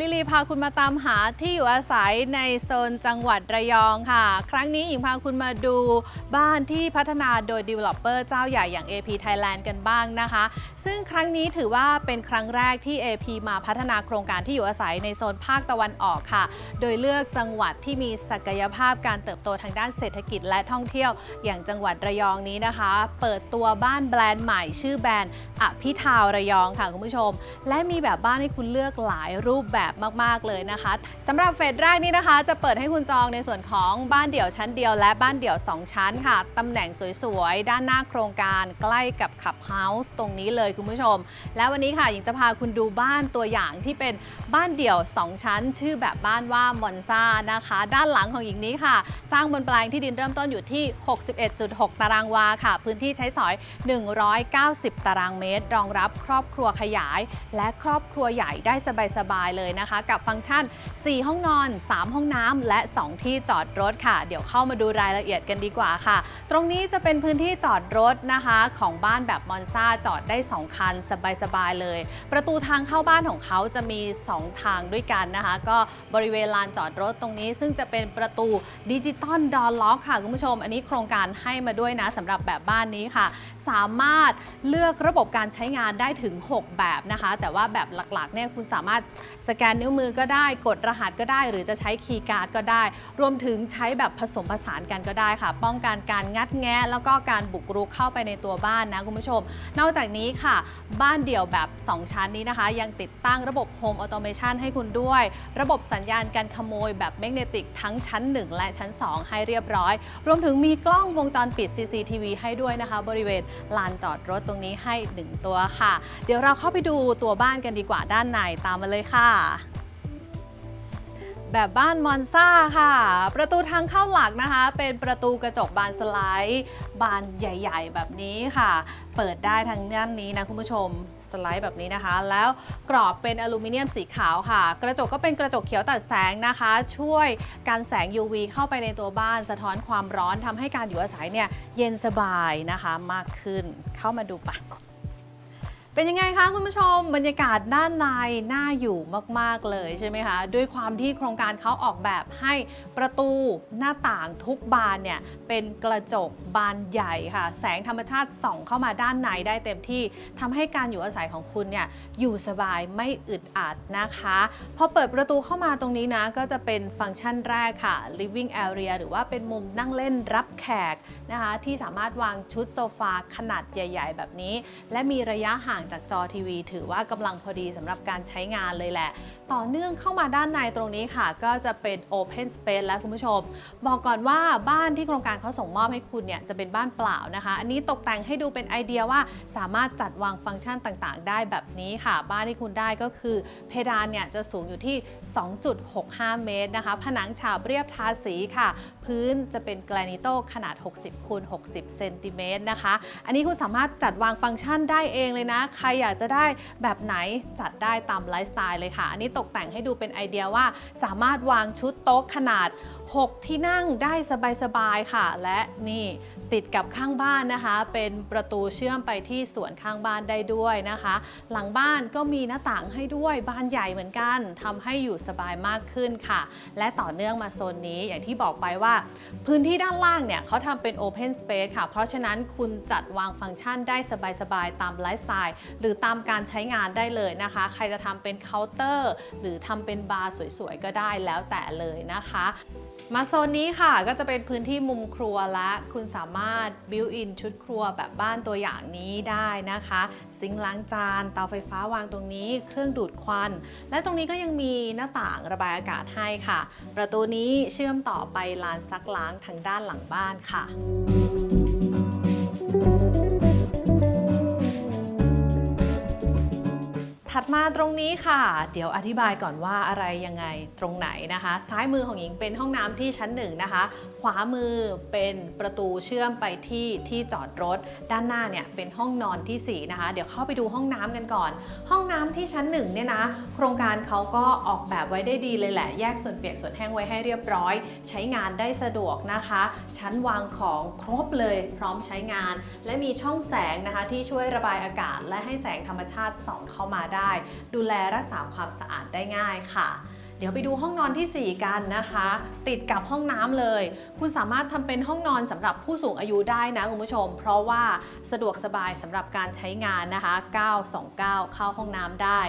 ลิลีพาคุณมาตามหาที่อยู่อาศัยในโซนจังหวัดระยองค่ะ ครั้งนี้หญิงพาคุณมาดูบ้านที่พัฒนาโดย Developer เจ้าใหญ่อย่าง AP Thailand กันบ้างนะคะ ซึ่งครั้งนี้ถือว่าเป็นครั้งแรกที่ AP มาพัฒนาโครงการที่อยู่อาศัยในโซนภาคตะวันออกค่ะ โดยเลือกจังหวัดที่มีศักยภาพการเติบโตทางด้านเศรษฐกิจและท่องเที่ยว อย่างจังหวัดระยองนี้นะคะ เปิดตัวบ้านแบรนด์ใหม่ชื่อแบรนด์อภิทาวระยองค่ะคุณผู้ชม และมีแบบบ้านให้คุณเลือกหลายรูปแบบมาก ๆ เลยนะคะสำหรับเฟสแรกนี้นะคะ จะเปิดให้คุณจองในส่วนของบ้านเดี่ยวชั้นเดียว และบ้านเดี่ยว 2 ชั้นค่ะตำแหน่งสวยๆ ด้านหน้าโครงการใกล้กับขับเฮาส์ตรงนี้เลยคุณผู้ชม และวันนี้ค่ะหญิงจะพาคุณดูบ้านตัวอย่างที่เป็นบ้านเดี่ยว 2 ชั้น ชื่อแบบบ้านว่ามอนซ่านะคะ ด้านหลังของหญิงนี้ค่ะ สร้างบนแปลงที่ดินเริ่มต้นอยู่ที่ 61.6 ตารางวาค่ะ พื้นที่ใช้สอย 190 ตารางเมตร รองรับครอบครัวขยาย และครอบครัวใหญ่ได้สบายๆเลยนะคะ กับฟังก์ชัน 4 ห้องนอน 3 ห้องน้ำและ 2 ที่จอดรถค่ะ เดี๋ยวเข้ามาดูรายละเอียดกันดีกว่าค่ะ ตรงนี้จะเป็นพื้นที่จอดรถนะคะของบ้านแบบมอนซาจอดได้ 2 คันสบายๆเลย ประตูทางเข้าบ้านของเขาจะมี 2 ทางด้วยกันนะคะ ก็บริเวณลานจอดรถตรงนี้ ซึ่งจะเป็นประตูดิจิตอลดอ r ล็อกค่ะคุณผู้ชม อันนี้โครงการให้มาด้วยนะสำหรับแบบบ้านนี้ค่ะ สามารถเลือกระบบการใช้งานได้ถึง 6 แบบนะคะ แต่ว่าแบบหลักๆเนี่ยคุณสามารถสแกกนนิ้วมือก็ได้ กดรหัสก็ได้ หรือจะใช้คีย์การ์ดก็ได้ รวมถึงใช้แบบผสมผสานกันก็ได้ค่ะ ป้องกันการงัดแงะ แล้วก็การบุกรุกเข้าไปในตัวบ้านนะคุณผู้ชม นอกจากนี้ค่ะ บ้านเดี่ยวแบบ 2 ชั้นนี้นะคะ ยังติดตั้งระบบ Home Automation ให้คุณด้วย ระบบสัญญาณการขโมยแบบแมกเนติกทั้งชั้น 1 และชั้น 2 ให้เรียบร้อย รวมถึงมีกล้องวงจรปิด CCTV ให้ด้วยนะคะ บริเวณลานจอดรถตรงนี้ให้ 1 ตัวค่ะ เดี๋ยวเราเข้าไปดูตัวบ้านกันดีกว่าด้านในตามมาเลยค่ะ แบบบ้านมอนซ่าค่ะ ประตูทางเข้าหลักนะคะ เป็นประตูกระจกบานสไลด์บานใหญ่ ๆ แบบนี้ค่ะ เปิดได้ทางด้านนี้นะคุณผู้ชมสไลด์แบบนี้นะคะ แล้วกรอบเป็นอลูมิเนียมสีขาวค่ะ กระจกก็เป็นกระจกเขียวตัดแสงนะคะ ช่วยการแสง UV เข้าไปในตัวบ้านสะท้อนความร้อนทำให้การอยู่อาศัยเนี่ยเย็นสบายนะคะมากขึ้นเข้ามาดูปะ เป็นยังไงคะคุณผู้ชมบรรยากาศด้านในน่าอยู่มาก ๆ เลยใช่ไหมคะ ด้วยความที่โครงการเขาออกแบบให้ประตูหน้าต่างทุกบานเนี่ย เป็นกระจกบานใหญ่ค่ะ แสงธรรมชาติส่องเข้ามาด้านในได้เต็มที่ทำให้การอยู่อาศัยของคุณเนี่ย อยู่สบายไม่อึดอัดนะคะ พอเปิดประตูเข้ามาตรงนี้นะ ก็จะเป็นฟังก์ชันแรกค่ะ living area หรือว่าเป็นมุมนั่งเล่นรับแขกนะคะที่สามารถวางชุดโซฟาขนาดใหญ่ ๆ แบบนี้ และมีระยะห่างจากจอทีวี ถือว่ากำลังพอดีสำหรับการใช้งานเลยแหละ ต่อเนื่องเข้ามาด้านในตรงนี้ค่ะ ก็จะเป็น Open Space แล้วคุณผู้ชม บอกก่อนว่าบ้านที่โครงการเขาส่งมอบให้คุณเนี่ยจะเป็นบ้านเปล่านะคะ อันนี้ตกแต่งให้ดูเป็นไอเดียว่าสามารถจัดวางฟังก์ชันต่างๆ ได้แบบนี้ค่ะ บ้านที่คุณได้ก็คือ เพดานเนี่ยจะสูงอยู่ที่ 2.65 เมตรนะคะ ผนังฉาบเรียบทาสีค่ะ พื้นจะเป็นแกรนิโตขนาด 60คูณ60เซนติเมตรนะคะ อันนี้คุณสามารถจัดวางฟังก์ชันได้เองเลยนะใครอยากจะได้แบบไหนจัดได้ตามไลฟ์สไตล์เลยค่ะ อันนี้ตกแต่งให้ดูเป็นไอเดียว่าสามารถวางชุดโต๊ะขนาด 6 ที่นั่งได้สบายๆค่ะ และนี่ติดกับข้างบ้านนะคะ เป็นประตูเชื่อมไปที่สวนข้างบ้านได้ด้วยนะคะ หลังบ้านก็มีหน้าต่างให้ด้วยบ้านใหญ่เหมือนกันทำให้อยู่สบายมากขึ้นค่ะ และต่อเนื่องมาโซนนี้อย่างที่บอกไปว่าพื้นที่ด้านล่างเนี่ยเขาทำเป็น Open Space ค่ะ เพราะฉะนั้นคุณจัดวางฟังก์ชันได้สบายๆ ตามไลฟ์สไตล์หรือตามการใช้งานได้เลยนะคะ ใครจะทำเป็นเคาน์เตอร์ หรือทำเป็นบาร์สวยๆ ก็ได้แล้วแต่เลยนะคะมาโซนนี้ค่ะก็จะเป็นพื้นที่มุมครัวและคุณสามารถบิวอินชุดครัวแบบบ้านตัวอย่างนี้ได้นะคะ ซิงค์ล้างจานเตาไฟฟ้าวางตรงนี้ เครื่องดูดควัน และตรงนี้ก็ยังมีหน้าต่างระบายอากาศให้ค่ะ ประตูนี้เชื่อมต่อไปลานซักล้างทางด้านหลังบ้านค่ะ ถัดมาตรงนี้ค่ะ เดี๋ยวอธิบายก่อนว่าอะไรยังไงตรงไหนนะคะ ซ้ายมือของหญิงเป็นห้องน้ำที่ชั้นหนึ่งนะคะ ขวามือเป็นประตูเชื่อมไปที่ที่จอดรถ ด้านหน้าเนี่ยเป็นห้องนอนที่ 4 นะคะ เดี๋ยวเข้าไปดูห้องน้ำกันก่อน ห้องน้ำที่ชั้นหนึ่งเนี่ยนะ โครงการเขาก็ออกแบบไว้ได้ดีเลยแหละ แยกส่วนเปียกส่วนแห้งไว้ให้เรียบร้อย ใช้งานได้สะดวกนะคะ ชั้นวางของครบเลยพร้อมใช้งาน และมีช่องแสงนะคะที่ช่วยระบายอากาศ และให้แสงธรรมชาติส่องเข้ามาได้ได้ ดูแลรักษาความสะอาดได้ง่ายค่ะ ดี๋ยวไปดูห้องนอนทีสี่ 4 กันนะคะ ติดกับห้องน้ำเลย คุณสามารถทำเป็นห้องนอนสำหรับผู้สูงอายุได้นะคุณผู้ชม เพราะว่าสะดวกสบายสำหรับการใช้งานนะคะ 929 เข้าห้องน้ำได้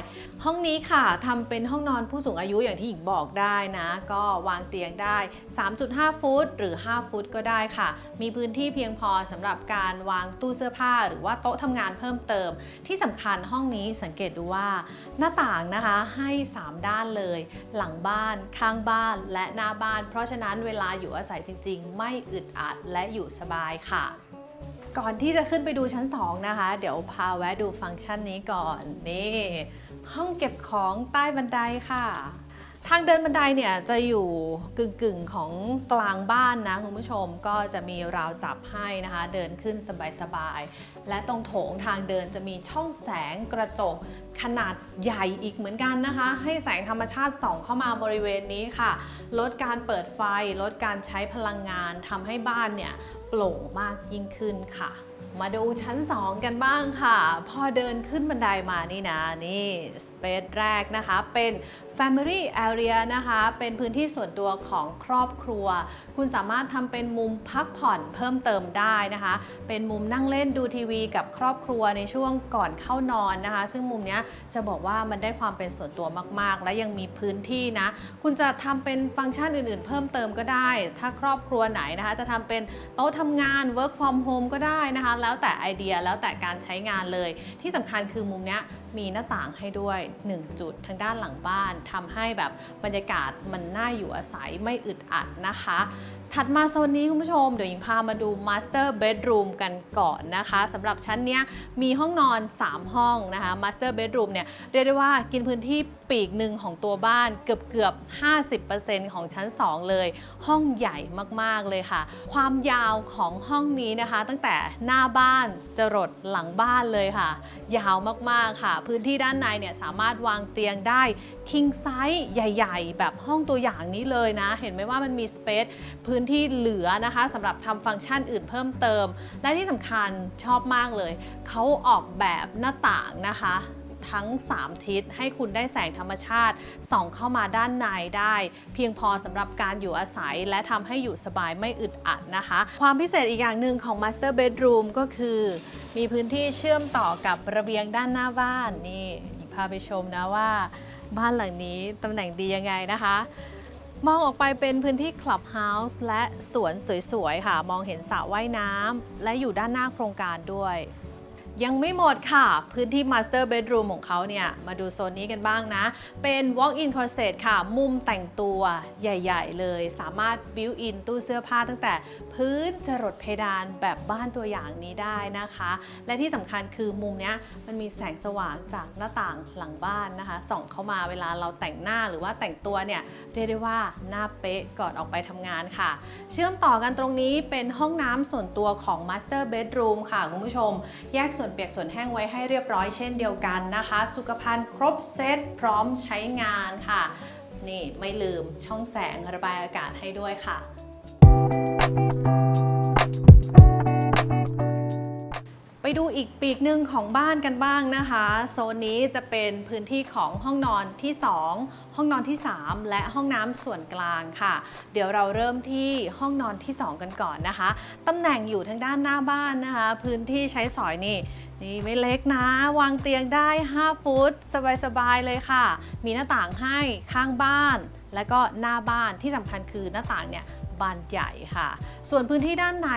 ห้องนี้ค่ะทำเป็นห้องนอนผู้สูงอายุอย่างที่หญิงบอกได้นะ ก็วางเตียงได้ 3.5 ฟุต หรือ 5 ฟุตก็ได้ค่ะ มีพื้นที่เพียงพอสำหรับการวางตู้เสื้อผ้า หรือว่าโต๊ะทำงานเพิ่มเติม ที่สำคัญห้องนี้สังเกตดูว่าหน้าต่างนะคะให้ 3 ด้านเลยลังบ้าน ข้างบ้านและหน้าบ้าน เพราะฉะนั้นเวลาอยู่อาศัยจริง ๆ ไม่อึดอัดและอยู่สบายค่ะ ก่อนที่จะขึ้นไปดูชั้น 2 นะคะ เดี๋ยวพาแวะดูฟังก์ชันนี้ก่อนนี่ห้องเก็บของใต้บันไดค่ะ ทางเดินบันไดเนี่ยจะอยู่กึ่งๆของกลางบ้านนะคุณผู้ชมก็จะมีราวจับให้นะคะ เดินขึ้นสบายๆและตรงโถงทางเดินจะมีช่องแสงกระจกขนาดใหญ่อีกเหมือนกันนะคะ ให้แสงธรรมชาติส่องเข้ามาบริเวณนี้ค่ะ ลดการเปิดไฟ ลดการใช้พลังงานทำให้บ้านเนี่ยโปร่งมากยิ่งขึ้นค่ะ มาดูชั้น 2 กันบ้างค่ะ พอเดินขึ้นบันไดมานี่นะนี่สเปซแรกนะคะเป็น Family Area นะคะ เป็นพื้นที่ส่วนตัวของครอบครัว คุณสามารถทำเป็นมุมพักผ่อนเพิ่มเติมได้นะคะ เป็นมุมนั่งเล่นดูทีวีกับครอบครัวในช่วงก่อนเข้านอนนะคะ ซึ่งมุมนี้จะบอกว่ามันได้ความเป็นส่วนตัวมาก ๆ และยังมีพื้นที่นะ คุณจะทำเป็นฟังก์ชันอื่น ๆ เพิ่มเติมก็ได้ ถ้าครอบครัวไหนนะคะจะทำเป็นโต๊ะทำงาน work from home ก็ได้นะคะ แล้วแต่ไอเดียแล้วแต่การใช้งานเลย ที่สำคัญคือมุมนี้มีหน้าต่างให้ด้วย 1 จุดทางด้านหลังบ้านทำให้แบบบรรยากาศมันน่าอยู่อาศัยไม่อึดอัดนะคะ ถัดมาโซนนี้คุณผู้ชม เดี๋ยวหญิงพามาดู Master Bedroom กันก่อนนะคะสำหรับชั้นนี้มีห้องนอน 3 ห้องนะคะ Master Bedroom เนี่ยเรียกได้ว่ากินพื้นที่ปีกหนึ่งของตัวบ้านเกือบเกือบ 50%ของชั้น 2 เลย ห้องใหญ่มากๆเลยค่ะ ความยาวของห้องนี้นะคะ ตั้งแต่หน้าบ้านจรดหลังบ้านเลยค่ะ ยาวมากๆค่ะ พื้นที่ด้านในเนี่ยสามารถวางเตียงได้ king size ใหญ่ ๆ แบบห้องตัวอย่างนี้เลยนะ เห็นไหมว่ามันมีสเปซพื้นที่เหลือนะคะสำหรับทำฟังก์ชันอื่นเพิ่มเติม และที่สำคัญชอบมากเลย เขาออกแบบหน้าต่างนะคะทั้ง 3 ทิศให้คุณได้แสงธรรมชาติส่องเข้ามาด้านในได้ เพียงพอสำหรับการอยู่อาศัยและทำให้อยู่สบายไม่อึดอัดนะคะ ความพิเศษอีกอย่างหนึ่งของ Master Bedroom ก็คือ มีพื้นที่เชื่อมต่อกับระเบียงด้านหน้าบ้าน นี่พาไปชมนะว่า บ้านหลังนี้ตำแหน่งดียังไงนะคะ มองออกไปเป็นพื้นที่คลับเฮาส์และสวนสวยๆค่ะ มองเห็นสระว่ายน้ำและอยู่ด้านหน้าโครงการด้วย ยังไม่หมดค่ะ พื้นที่ Master Bedroom ของเขาเนี่ย มาดูโซนนี้กันบ้างนะ เป็น Walk-in Closet ค่ะ มุมแต่งตัวใหญ่ ๆ เลย สามารถ built in ตู้เสื้อผ้าตั้งแต่พื้นจรดเพดานแบบบ้านตัวอย่างนี้ได้นะคะ และที่สำคัญคือมุมเนี้ยมันมีแสงสว่างจากหน้าต่างหลังบ้านนะคะ ส่องเข้ามาเวลาเราแต่งหน้าหรือว่าแต่งตัวเนี่ยเรียกได้ว่าหน้าเป๊ะก่อนออกไปทำงานค่ะ เชื่อมต่อกันตรงนี้เป็นห้องน้ำส่วนตัวของ Master Bedroom ค่ะคุณผู้ชมแยกส่วนวนเปียกส่วนแห้งไว้ให้เรียบร้อยเช่นเดียวกันนะคะ สุขภัณฑ์ครบเซตพร้อมใช้งานค่ะ นี่ไม่ลืมช่องแสงระบายอากาศให้ด้วยค่ะ ดูอีกปีกหนึ่งของบ้านกันบ้างนะคะ โซนนี้จะเป็นพื้นที่ของห้องนอนที่ 2 ห้องนอนที่ 3 และห้องน้ำส่วนกลางค่ะ เดี๋ยวเราเริ่มที่ห้องนอนที่ 2 กันก่อนนะคะตำแหน่งอยู่ทางด้านหน้าบ้านนะคะ พื้นที่ใช้สอยนี่นี่ไม่เล็กนะ วางเตียงได้ 5 ฟุต สบายๆเลยค่ะ มีหน้าต่างให้ข้างบ้าน และก็หน้าบ้านที่สำคัญคือหน้าต่างเนี่ย บานใหญ่ค่ะ ส่วนพื้นที่ด้านใน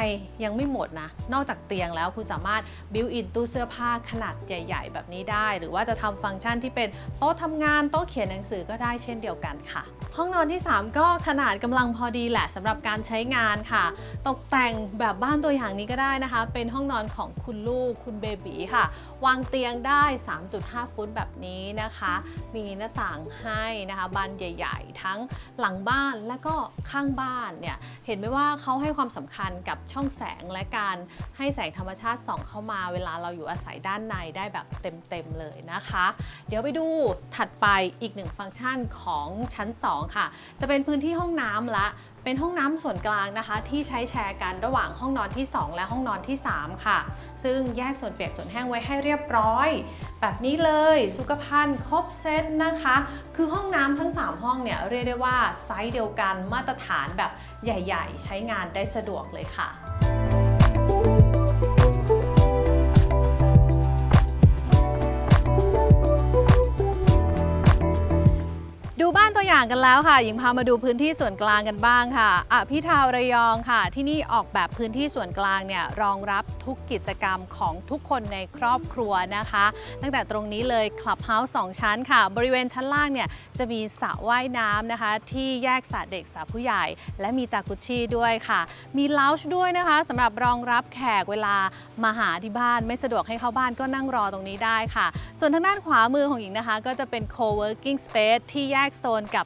ยังไม่หมดนะ นอกจากเตียงแล้วคุณสามารถบิวอินตู้เสื้อผ้าขนาดใหญ่ ๆ แบบนี้ได้ หรือว่าจะทำฟังก์ชันที่เป็นโต๊ะทำงานโต๊ะเขียนหนังสือก็ได้เช่นเดียวกันค่ะ ห้องนอนที่ 3 ก็ขนาดกำลังพอดีแหละสำหรับการใช้งานค่ะ ตกแต่งแบบบ้านตัวอย่างนี้ก็ได้นะคะ เป็นห้องนอนของคุณลูกคุณเบบีค่ะ วางเตียงได้ 3.5 ฟุตแบบนี้นะคะ มีหน้าต่างให้นะคะบานใหญ่ ๆ ทั้งหลังบ้านและก็ข้างบ้านเนี่ยเห็นไหมว่าเขาให้ความสำคัญกับช่องแสงและการให้แสงธรรมชาติส่องเข้ามาเวลาเราอยู่อาศัยด้านในได้แบบเต็มๆเลยนะคะ เดี๋ยวไปดูถัดไปอีกหนึ่งฟังก์ชันของชั้น 2 ค่ะ จะเป็นพื้นที่ห้องน้ำละ เป็นห้องน้ำส่วนกลางนะคะ ที่ใช้แชร์กันระหว่างห้องนอนที่ 2 และห้องนอนที่ 3 ค่ะ ซึ่งแยกส่วนเปียกส่วนแห้งไว้ให้เรียบร้อย แบบนี้เลยสุขภัณฑ์ครบเซตนะคะ คือห้องน้ำทั้ง 3 ห้องเนี่ยเรียกได้ว่าไซส์เดียวกันมาตรฐานแบบใหญ่ ๆ ใช้งานได้สะดวกเลยค่ะ อย่างกันแล้วค่ะหญิงพามาดูพื้นที่ส่วนกลางกันบ้างค่ะอะพี่ทาวระยองค่ะ ที่นี่ออกแบบพื้นที่ส่วนกลางเนี่ยรองรับทุกกิจกรรมของทุกคนในครอบครัวนะคะ ตั้งแต่ตรงนี้เลยคลับเฮาส์สองชั้นค่ะ บริเวณชั้นล่างเนี่ยจะมีสระว่ายน้ำนะคะ ที่แยกสระเด็กสระผู้ใหญ่ และมีจากุชชี่ด้วยค่ะ มีลาวช์ด้วยนะคะสำหรับรองรับแขกเวลามาหาที่บ้านไม่สะดวกให้เข้าบ้านก็นั่งรอตรงนี้ได้ค่ะ ส่วนทางด้านขวามือของหญิงนะคะ ก็จะเป็น co-working space ที่แยกโซนกับ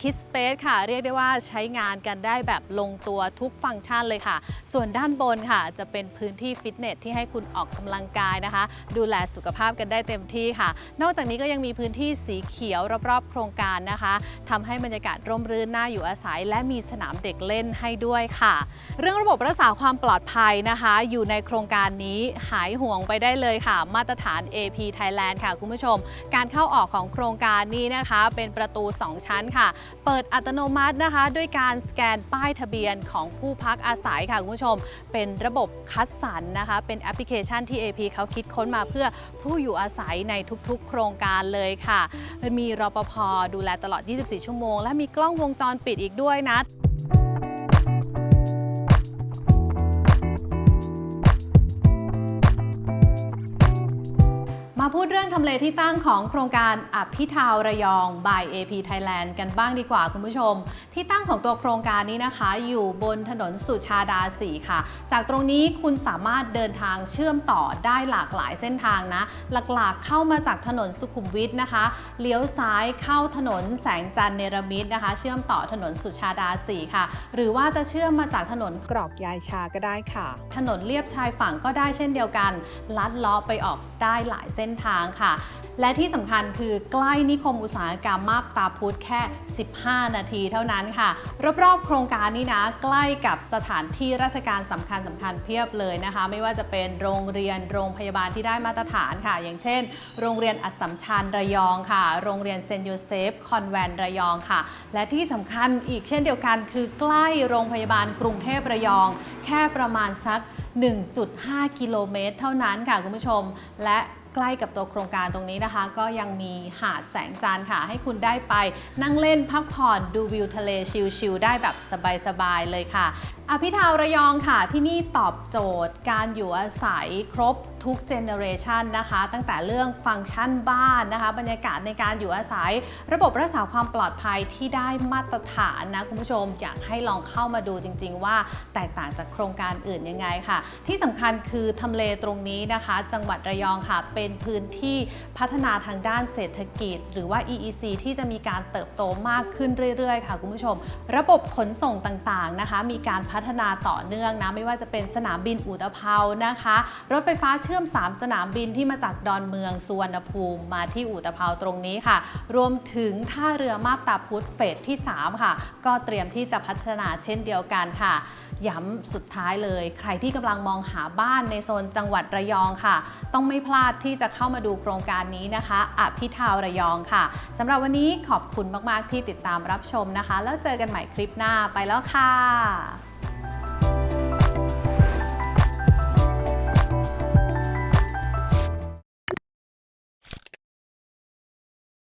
Kids Space ค่ะ เรียกได้ว่าใช้งานกันได้แบบลงตัวทุกฟังก์ชันเลยค่ะ ส่วนด้านบนค่ะ จะเป็นพื้นที่ฟิตเนสที่ให้คุณออกกำลังกายนะคะ ดูแลสุขภาพกันได้เต็มที่ค่ะ นอกจากนี้ก็ยังมีพื้นที่สีเขียวรอบๆ โครงการนะคะทำให้บรรยากาศร่มรื่นน่าอยู่อาศัย และมีสนามเด็กเล่นให้ด้วยค่ะ เรื่องระบบรักษาความปลอดภัยนะคะ อยู่ในโครงการนี้หายห่วงไปได้เลยค่ะ มาตรฐาน AP Thailand ค่ะคุณผู้ชม การเข้าออกของโครงการนี้นะคะ เป็นประตู 2 ชั้นค่ะเปิดอัตโนมัตินะคะด้วยการสแกนป้ายทะเบียนของผู้พักอาศัยค่ะคุณผู้ชม เป็นระบบคัดสรรนะคะ เป็นแอปพลิเคชันที่ AP เขาคิดค้นมาเพื่อผู้อยู่อาศัยในทุกๆ โครงการเลยค่ะ มีรปภดูแลตลอด 24 ชั่วโมง และมีกล้องวงจรปิดอีกด้วยนะ มาพูดเรื่องทำเลที่ตั้งของโครงการอภิทาวระยอง by AP Thailand กันบ้างดีกว่าคุณผู้ชม ที่ตั้งของตัวโครงการนี้นะคะ อยู่บนถนนสุชาดา4ค่ะ จากตรงนี้คุณสามารถเดินทางเชื่อมต่อได้หลากหลายเส้นทางนะ หลักๆเข้ามาจากถนนสุขุมวิทนะคะ เลี้ยวซ้ายเข้าถนนแสงจันทร์เนรมิตนะคะ เชื่อมต่อถนนสุชาดา4ค่ะ หรือว่าจะเชื่อมมาจากถนนกรอกยายชาก็ได้ค่ะ ถนนเลียบชายฝั่งก็ได้เช่นเดียวกัน ลัดลาะไปออกได้หลายเส้นทางค่ะ และที่สำคัญคือใกล้นิคมอุตสาหกรรมมาบตาพุธแค่ 15 นาทีเท่านั้นค่ะ รอบๆโครงการนี้นะใกล้กับสถานที่ราชการสำคัญสำคัญเพียบเลยนะคะ ไม่ว่าจะเป็นโรงเรียนโรงพยาบาลที่ได้มาตรฐานค่ะ อย่างเช่น โรงเรียนอัสสัมชัญระยองค่ะ โรงเรียนเซนต์โยเซฟคอนแวนระยองค่ะ และที่สำคัญอีกเช่นเดียวกัน คือใกล้โรงพยาบาลกรุงเทพระยอง แค่ประมาณสัก1.5 กิโลเมตร เท่านั้นค่ะคุณผู้ชม และ ใกล้กับตัวโครงการตรงนี้นะคะ ก็ยังมีหาดแสงจันทร์ค่ะ ให้คุณได้ไปนั่งเล่นพักผ่อนดูวิวทะเลชิลๆได้แบบสบายๆเลยค่ะอภิธาวระยองค่ะที่นี่ตอบโจทย์การอยู่อาศัยครบทุกเจเนอเรชันนะคะ ตั้งแต่เรื่องฟังก์ชันบ้านนะคะ บรรยากาศในการอยู่อาศัย ระบบรักษาความปลอดภัยที่ได้มาตรฐานนะคุณผู้ชม อยากให้ลองเข้ามาดูจริง ๆ ว่าแตกต่างจากโครงการอื่นยังไงค่ะ ที่สำคัญคือทำเลตรงนี้นะคะ จังหวัดระยองค่ะ เป็นพื้นที่พัฒนาทางด้านเศรษฐกิจ หรือว่า EEC ที่จะมีการเติบโตมากขึ้นเรื่อย ๆ ค่ะคุณผู้ชม ระบบขนส่งต่างๆนะคะ มีการพัฒนาต่อเนื่องนะไม่ว่าจะเป็นสนามบินอุตภเปานะคะ รถไฟฟ้าเชื่อม 3 สนามบินที่มาจากดอนเมืองสุวรรณภูมิมาที่อุตภเปาตรงนี้ค่ะ รวมถึงท่าเรือมาบตาพุธเฟสที่ 3 ค่ะ ก็เตรียมที่จะพัฒนาเช่นเดียวกันค่ะ ย้ำสุดท้ายเลย ใครที่กำลังมองหาบ้านในโซนจังหวัดระยองค่ะ ต้องไม่พลาดที่จะเข้ามาดูโครงการนี้นะคะอภิทาวระยองค่ะสำหรับวันนี้ขอบคุณมาก ๆ ที่ติดตามรับชมนะคะ แล้วเจอกันใหม่คลิปหน้าไปแล้วค่ะ